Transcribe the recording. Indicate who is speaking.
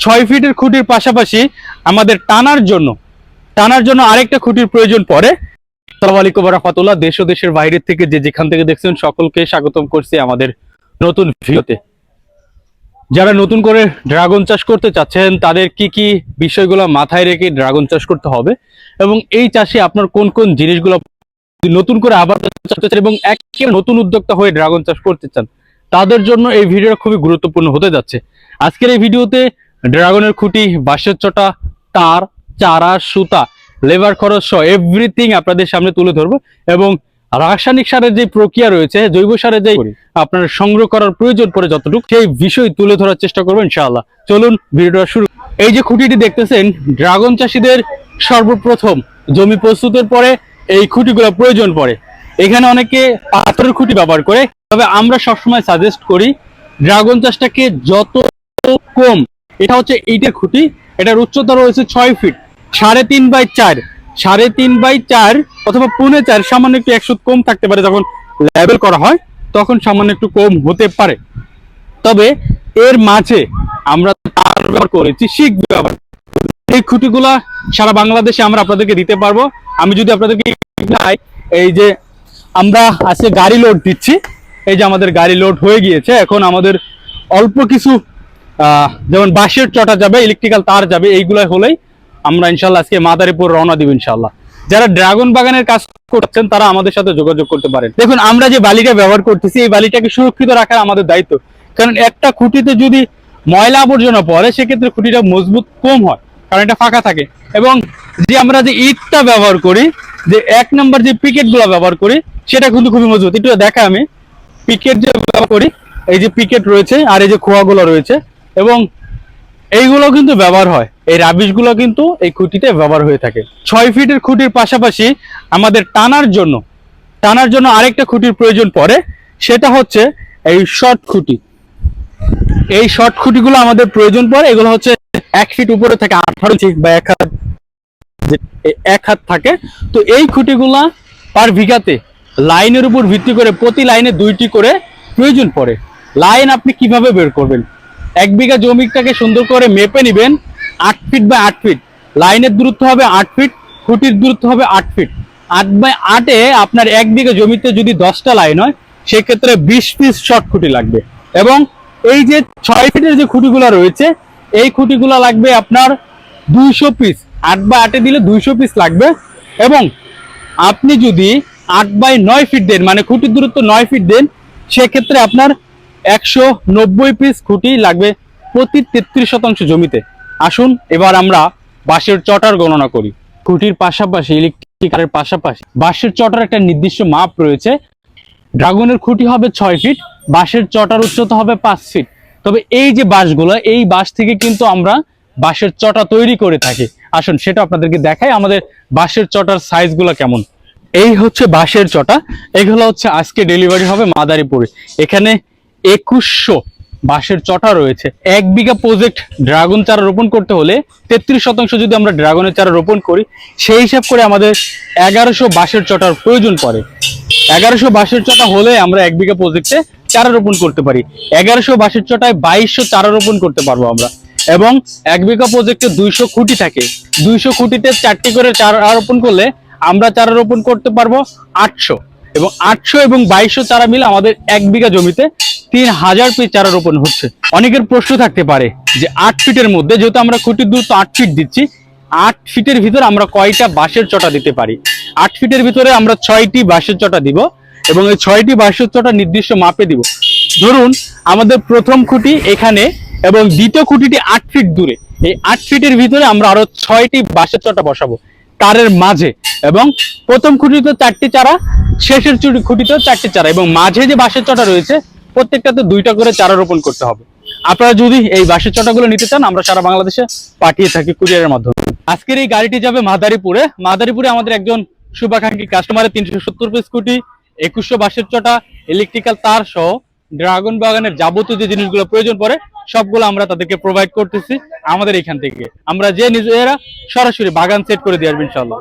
Speaker 1: ছয় ফিটের খুঁটির পাশাপাশি আমাদের টানার জন্য টানার জন্য আরেকটা খুঁটির প্রয়োজন পড়ে। সালাম আলাইকুম রহমতুল্লাহ দেশ ও দেশের বাইরের থেকে যে যেখান থেকে দেখছেন সকলকে স্বাগতম করছি আমাদের নতুন ভিডিওতে। যারা নতুন করে ড্রাগন চাষ করতে চাচ্ছেন, তাদের কি কি বিষয়গুলো মাথায় রেখে ড্রাগন চাষ করতে হবে এবং এই চাষে আপনার কোন কোন জিনিসগুলো নতুন করে আবার এবং একেবারে নতুন উদ্যোক্তা হয়ে ড্রাগন চাষ করতে চান, তাদের জন্য এই ভিডিওটা খুবই গুরুত্বপূর্ণ হতে যাচ্ছে। আজকের এই ভিডিওতে ড্রাগনের খুঁটি বাঁশের চটা তার চারা সুতা লেবার খরচ সহ এভরিথিং আপনাদের সামনে তুলে ধরবো এবং রাসায়নিক সারের যে প্রক্রিয়া রয়েছে জৈব সারের যে আপনার সংগ্রহ করার প্রয়োজন পড়ে যতটুকু সেই বিষয় তুলে ধরার চেষ্টা করবেন ইনশাআল্লাহ। চলুন ভিডিওটা শুরু। এই যে খুঁটিটি দেখতেছেন ড্রাগন চাষীদের সর্বপ্রথম জমি প্রস্তুতের পরে এই খুঁটিগুলো প্রয়োজন পড়ে। এখানে অনেকে পাথরের খুঁটি ব্যবহার করে তবে আমরা সবসময় সাজেস্ট করি ড্রাগন চাষটাকে যত কম এটা হচ্ছে ইটের খুঁটি, এটার উচ্চতা রয়েছে ছয় ফিট, সাড়ে তিন বাই চার, সাড়ে তিন বাই চার অথবা পুনে চার, সামান্য একটু একশো কম থাকতে পারে যখন লেবেল করা হয়, তখন সামান্য একটু কম হতে পারে। তবে এর মাঝে আমরা তার ব্যবহার করেছি, শিখ ব্যবহার এই খুঁটিগুলা সারা বাংলাদেশে আমরা আপনাদেরকে দিতে পারব। আমি যদি আপনাদেরকে এই যে আমরা আজকে গাড়ি লোড দিচ্ছি, এই যে আমাদের গাড়ি লোড হয়ে গিয়েছে, এখন আমাদের অল্প কিছু যেমন বাঁশের চটা যাবে ইলেকট্রিক্যাল তার যাবে এইগুলো হলেই আমরা ইনশাল্লাহ আজকে মাদারীপুর রওনা দিব ইনশাল্লাহ। যারা ড্রাগন বাগানের কাজ করছেন, তারা আমাদের সাথে যোগাযোগ করতে পারেন। দেখুন, আমরা যে বালিটা ব্যবহার করতেছি, এই বালিটাকে সুরক্ষিত রাখার আমাদের দায়িত্ব। কারণ একটা খুঁটিতে যদি ময়লা আবর্জনা পড়ে, সেক্ষেত্রে খুঁটিটা মজবুত কম হয়, কারণ এটা ফাঁকা থাকে। এবং যে আমরা যে ইটটা ব্যবহার করি, যে এক নম্বর যে পিকেটগুলো ব্যবহার করি, সেটা কিন্তু খুবই মজবুত। একটু দেখা আমি। পিকেট যে ব্যবহার করি, এই যে পিকেট রয়েছে, আর এই যে খোয়াগুলো রয়েছে এবং এইগুলো কিন্তু ব্যবহার হয়। এই রাবিশগুলো কিন্তু এই খুঁটিতে ব্যবহার হয়ে থাকে। ছয় ফিটের খুঁটির পাশাপাশি আমাদের টানার জন্য টানার জন্য আরেকটা খুঁটির প্রয়োজন পড়ে, সেটা হচ্ছে এই শর্ট খুঁটি। এই শর্ট খুঁটিগুলো আমাদের প্রয়োজন পড়ে, এগুলো হচ্ছে এক ফিট উপরে থাকে আঠারো ইঞ্চি বা এক হাত এক হাত থাকে। তো এই খুঁটিগুলা পার বিঘাতে লাইনের উপর ভিত্তি করে প্রতি লাইনে দুইটি করে প্রয়োজন পড়ে। লাইন আপনি কীভাবে বের করবেন? এক বিঘা জমিটাকে সুন্দর করে মেপে নেবেন, আট ফিট বা আট ফিট লাইনের দূরত্ব হবে আট ফিট খুঁটির দূরত্ব হবে আট ফিট আট বাই আটে আপনার এক বিঘা জমিতে যদি দশটা লাইন হয়, সেক্ষেত্রে বিশ পিস শর্ট খুঁটি লাগবে। এবং এই যে ছয় ফিটের যে খুঁটিগুলো রয়েছে, এই খুঁটিগুলো লাগবে আপনার দুইশো পিস আট বাই আটে দিলে দুইশো পিস লাগবে। এবং আপনি যদি আট বাই নয় ফিট দেন মানে খুঁটির দূরত্ব নয় ফিট দেন, সেক্ষেত্রে আপনার একশো নব্বই পিস খুঁটি লাগবে প্রতি তেত্রিশ শতাংশ জমিতে। আসুন, এবার আমরা বাঁশের চটার গণনা করি। খুঁটির পাশাপাশি ইলেকট্রিকারের পাশাপাশি বাঁশের চটার একটা নির্দিষ্ট মাপ রয়েছে। ড্রাগনের খুঁটি হবে ছয় ফিট, বাঁশের চটার উচ্চতা হবে পাঁচ ফিট। তবে এই যে বাঁশগুলো, এই বাঁশ থেকে কিন্তু আমরা বাঁশের চটা তৈরি করে থাকি। আসুন, সেটা আপনাদেরকে দেখাই আমাদের বাঁশের চটার সাইজগুলো কেমন। এই হচ্ছে বাঁশের চটা, এগুলো হচ্ছে আজকে ডেলিভারি হবে মাদারীপুরে। এখানে একুশশো বাঁশের চটা রয়েছে। এক বিঘা প্রজেক্ট ড্রাগন চারা রোপণ করতে হলে তেত্রিশ শতাংশ যদি আমরা ড্রাগনের চারা রোপণ করি, সেই হিসাব করে আমাদের এগারোশো বাঁশের চটার প্রয়োজন পড়ে। এগারোশো বাঁশের চটা হলে আমরা এক বিঘা প্রজেক্টে চারা রোপণ করতে পারি। এগারোশো বাঁশের চটায় বাইশশো চারা রোপণ করতে পারব আমরা। এবং এক বিঘা প্রজেক্টে দুইশো খুঁটি থাকে। দুইশো খুঁটিতে চারটি করে চারা রোপণ করলে আমরা চারা রোপণ করতে পারব আটশো। এবং আটশো এবং বাইশশো চারা মিলে আমাদের এক বিঘা জমিতে তিন হাজার পিস চারা রোপণ হচ্ছে। অনেকের প্রশ্ন থাকতে পারে যে আট ফিটের মধ্যে, যেহেতু আমরা খুঁটির দূরত্ব আট ফিট দিচ্ছি, আট ফিটের ভিতরে আমরা কয়টা বাঁশের চটা দিতে পারি? আট ফিটের ভিতরে আমরা ছয়টি বাঁশের চটা দিব এবং এই ছয়টি বাঁশের চটা নির্দিষ্ট মাপে দিব। ধরুন, আমাদের প্রথম খুঁটি এখানে এবং দ্বিতীয় খুঁটিটি আট ফিট দূরে। এই আট ফিটের ভিতরে আমরা আরও ছয়টি বাঁশের চটা বসাবো। তারের মাঝে এবং প্রথম খুঁটিতে চারটি চারা, শেষের খুঁটিতেও চারটি চারা এবং মাঝে যে বাঁশের চটা রয়েছে, প্রত্যেকটাতে দুইটা করে চারা রোপণ করতে হবে। আপনারা যদি এই বাঁশের চটাগুলো নিতে চান, আমরা সারা বাংলাদেশে পাঠিয়ে থাকি কুরিয়ারের মাধ্যমে। আজকের এই গাড়িটি যাবে মাদারীপুরে। মাদারীপুরে আমাদের একজন শুভাকাঙ্ক্ষী কাস্টমারের তিনশো সত্তর পিস স্কুটি একুশশো বাঁশের চটা ইলেকট্রিক্যাল তার সহ ড্রাগন বাগানের যাবতীয় যে জিনিসগুলো প্রয়োজন পড়ে, সবগুলো আমরা তাদেরকে প্রোভাইড করতেছি আমাদের এখান থেকে। আমরা যে নিজেরা সরাসরি বাগান সেট করে দিয়ে আসব ইনশাল্লাহ